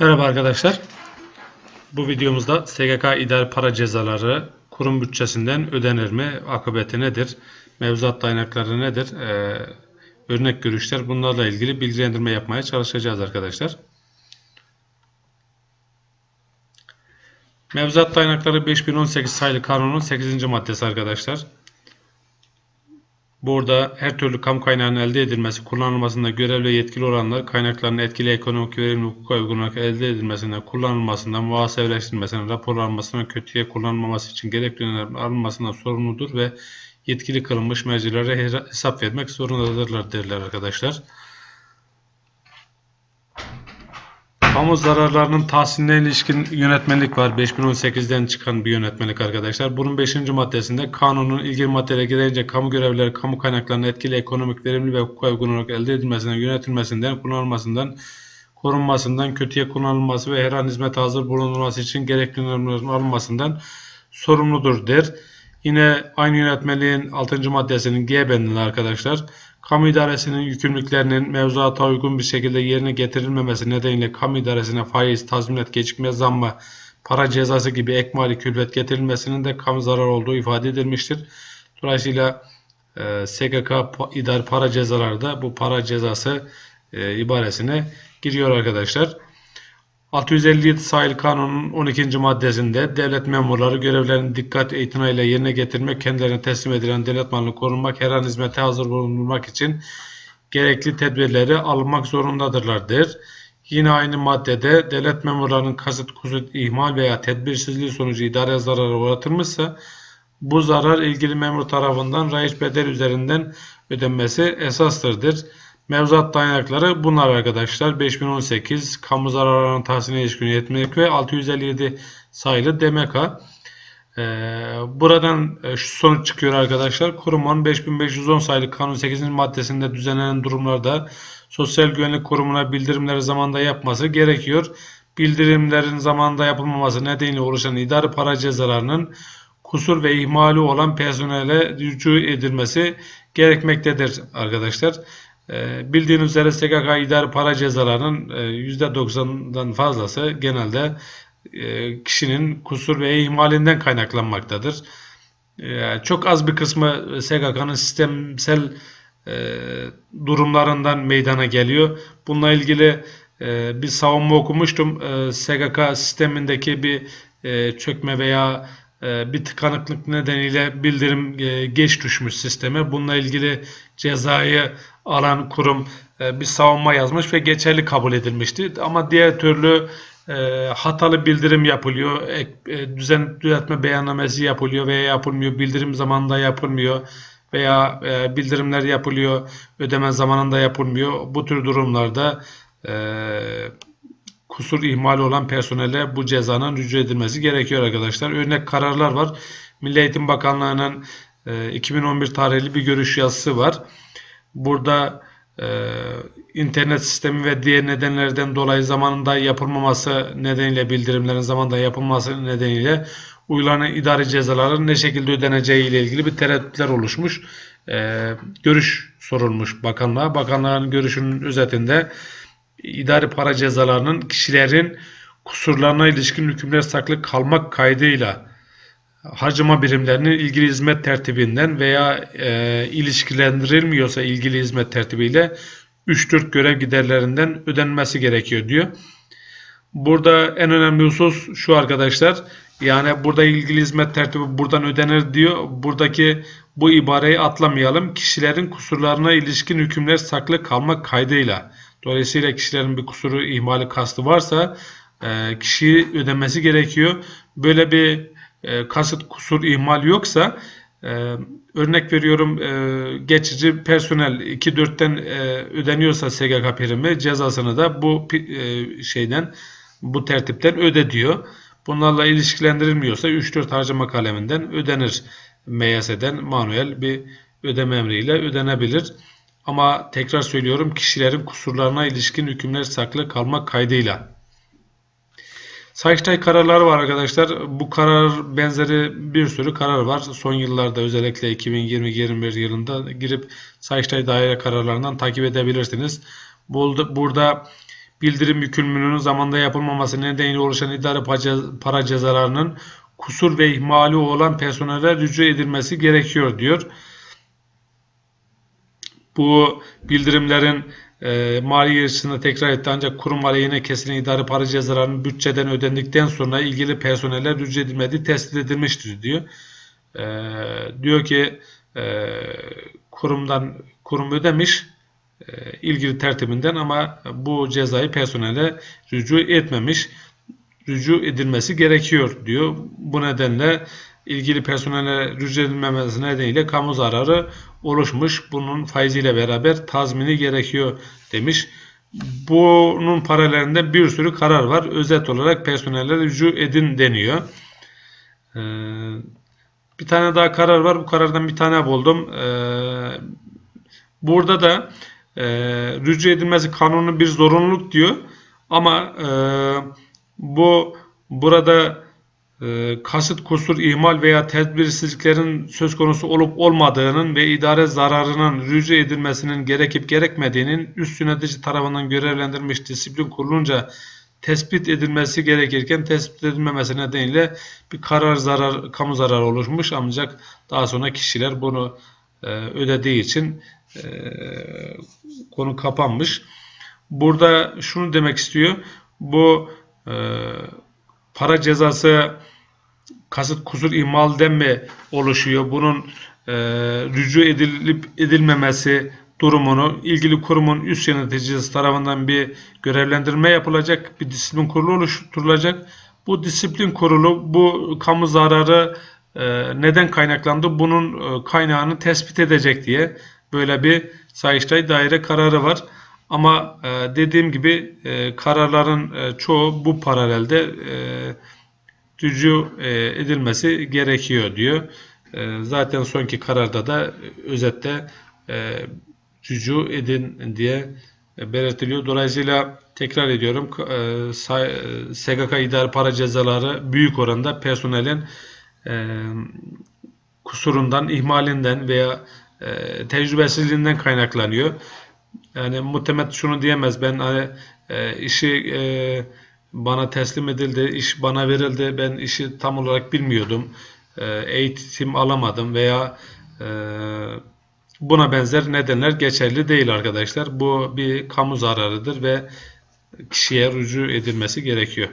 Merhaba arkadaşlar. Bu videomuzda SGK idari para cezaları kurum bütçesinden ödenir mi? Akıbeti nedir? Mevzuat dayanakları nedir? Ee, örnek görüşler bunlarla ilgili bilgilendirme yapmaya çalışacağız arkadaşlar. Mevzuat dayanakları 5018 sayılı kanunun 8. maddesi arkadaşlar. Burada her türlü kamu kaynağının elde edilmesi, kullanılmasında görevli yetkili olanlar kaynakların etkili ekonomik ve hukuka uygun olarak elde edilmesinden, kullanılmasından, muhasebeleştirilmesinden, raporlanmasından, kötüye kullanılmaması için gerekli önlemlerin alınmasından sorumludur ve yetkili kılınmış mercilere hesa- hesap vermek zorundadırlar derler arkadaşlar. Kamu zararlarının tahsiline ilişkin yönetmelik var. 5018'den çıkan bir yönetmelik arkadaşlar. Bunun 5. maddesinde kanunun ilgili maddelere gelince kamu görevlileri kamu kaynaklarının etkili, ekonomik, verimli ve hukuka uygun olarak elde edilmesinden, yönetilmesinden, kullanılmasından, korunmasından, kötüye kullanılması ve her an hizmete hazır bulunulması için gerekli önlemlerin alınmasından sorumludur der. Yine aynı yönetmeliğin 6. maddesinin G bendinde arkadaşlar. Kamu idaresinin yükümlülüklerinin mevzuata uygun bir şekilde yerine getirilmemesi nedeniyle kamu idaresine faiz, tazminat, gecikme zammı, para cezası gibi ek mali külfet getirilmesinin de kamu zararı olduğu ifade edilmiştir. Dolayısıyla e, SGK idari para cezaları da bu para cezası e, ibaresine giriyor arkadaşlar. 657 sayılı kanunun 12. maddesinde devlet memurları görevlerini dikkat itinayla yerine getirmek, kendilerine teslim edilen devlet malını korunmak, her an hizmete hazır bulunmak için gerekli tedbirleri almak zorundadırlar der. Yine aynı maddede devlet memurlarının kasıt, kusur, ihmal veya tedbirsizliği sonucu idare zarara uğratılmışsa bu zarar ilgili memur tarafından rayiç bedel üzerinden ödenmesi esastır der. Mevzuat dayanakları bunlar arkadaşlar. 5018 kamu zararlarının tahsiline ilişkin yetmelik ve 657 sayılı DMK. Ee, buradan e, şu sonuç çıkıyor arkadaşlar. Kurumun 5510 sayılı kanun 8. maddesinde düzenlenen durumlarda Sosyal Güvenlik Kurumu'na bildirimleri zamanında yapması gerekiyor. Bildirimlerin zamanında yapılmaması nedeniyle oluşan idari para cezalarının kusur ve ihmali olan personele rücu edilmesi gerekmektedir arkadaşlar. Ee, bildiğiniz üzere SGK idari para cezalarının e, %90'dan fazlası genelde e, kişinin kusur ve ihmalinden kaynaklanmaktadır. E, çok az bir kısmı SGK'nın sistemsel e, durumlarından meydana geliyor. Bununla ilgili e, bir savunma okumuştum. E, SGK sistemindeki bir e, çökme veya e, bir tıkanıklık nedeniyle bildirim e, geç düşmüş sisteme. Bununla ilgili cezayı alan kurum e, bir savunma yazmış ve geçerli kabul edilmişti. Ama diğer türlü e, hatalı bildirim yapılıyor, düzen düzeltme beyannamesi yapılıyor veya yapılmıyor, bildirim zamanında yapılmıyor veya bildirimler yapılıyor, ödeme zamanında yapılmıyor. Bu tür durumlarda kusur ihmali olan personele bu cezanın rücu edilmesi gerekiyor arkadaşlar. Örnek kararlar var. Milli Eğitim Bakanlığı'nın e, 2011 tarihli bir görüş yazısı var. Burada e, internet sistemi ve diğer nedenlerden dolayı zamanında yapılmaması nedeniyle bildirimlerin zamanında yapılması nedeniyle uygulanan idari cezaların ne şekilde ödeneceği ile ilgili bir tereddütler oluşmuş. E, görüş sorulmuş bakanlığa. Bakanlığın görüşünün özetinde idari para cezalarının kişilerin kusurlarına ilişkin hükümler saklı kalmak kaydıyla harcama birimlerinin ilgili hizmet tertibinden veya e, ilişkilendirilmiyorsa ilgili hizmet tertibiyle 3-4 görev giderlerinden ödenmesi gerekiyor diyor. Burada en önemli husus şu arkadaşlar. Yani burada ilgili hizmet tertibi buradan ödenir diyor. Buradaki bu ibareyi atlamayalım. Kişilerin kusurlarına ilişkin hükümler saklı kalmak kaydıyla. Dolayısıyla kişilerin bir kusuru, ihmali, kastı varsa e, kişi ödemesi gerekiyor. Böyle bir e, kasıt, kusur, ihmal yoksa e, örnek veriyorum e, geçici personel 2-4'ten e, ödeniyorsa SGK primi cezasını da bu e, şeyden bu tertipten öde diyor. Bunlarla ilişkilendirilmiyorsa 3-4 harcama kaleminden ödenir. MYS'den manuel bir ödeme emriyle ödenebilir. Ama tekrar söylüyorum kişilerin kusurlarına ilişkin hükümler saklı kalmak kaydıyla. Sayıştay kararları var arkadaşlar. Bu karar benzeri bir sürü karar var. Son yıllarda özellikle 2020-2021 yılında girip Sayıştay daire kararlarından takip edebilirsiniz. Burada, bildirim yükümlülüğünün zamanda yapılmaması nedeniyle oluşan idare pa- para cezalarının kusur ve ihmali olan personele rücu edilmesi gerekiyor diyor. Bu bildirimlerin e, mali yarışında tekrar etti ancak kurum aleyhine kesilen idari para cezalarının bütçeden ödendikten sonra ilgili personele rücu edilmediği tespit edilmiştir diyor. E, diyor ki e, kurumdan kurum ödemiş e, ilgili tertibinden ama bu cezayı personele rücu etmemiş. Rücu edilmesi gerekiyor diyor. Bu nedenle ilgili personele rücu edilmemesi nedeniyle kamu zararı oluşmuş. Bunun faiziyle beraber tazmini gerekiyor demiş. Bunun paralelinde bir sürü karar var. Özet olarak personele rücu edin deniyor. Ee, bir tane daha karar var. Bu karardan bir tane buldum. Ee, burada da e, rücu edilmesi kanunu bir zorunluluk diyor. Ama e, bu burada kasıt, kusur, ihmal veya tedbirsizliklerin söz konusu olup olmadığının ve idare zararının rücu edilmesinin gerekip gerekmediğinin üst yönetici tarafından görevlendirilmiş disiplin kurulunca tespit edilmesi gerekirken tespit edilmemesi nedeniyle bir karar zarar, kamu zararı oluşmuş ancak daha sonra kişiler bunu e, ödediği için e, konu kapanmış. Burada şunu demek istiyor. Bu e, para cezası kasıt kusur ihmalden mi oluşuyor? Bunun e, rücu edilip edilmemesi durumunu ilgili kurumun üst yöneticisi tarafından bir görevlendirme yapılacak. Bir disiplin kurulu oluşturulacak. Bu disiplin kurulu bu kamu zararı e, neden kaynaklandı? Bunun e, kaynağını tespit edecek diye böyle bir Sayıştay daire kararı var. Ama e, dediğim gibi e, kararların e, çoğu bu paralelde e, rücu e, edilmesi gerekiyor diyor. E, zaten sonki kararda da özette e, rücu edin diye e, belirtiliyor. Dolayısıyla tekrar ediyorum say- e, SGK idari para cezaları büyük oranda personelin e, kusurundan, ihmalinden veya e, tecrübesizliğinden kaynaklanıyor. Yani muhtemelen şunu diyemez. Ben hani e, işi e, bana teslim edildi, iş bana verildi. Ben işi tam olarak bilmiyordum. E, eğitim alamadım veya e, buna benzer nedenler geçerli değil arkadaşlar. Bu bir kamu zararıdır ve kişiye rücu edilmesi gerekiyor.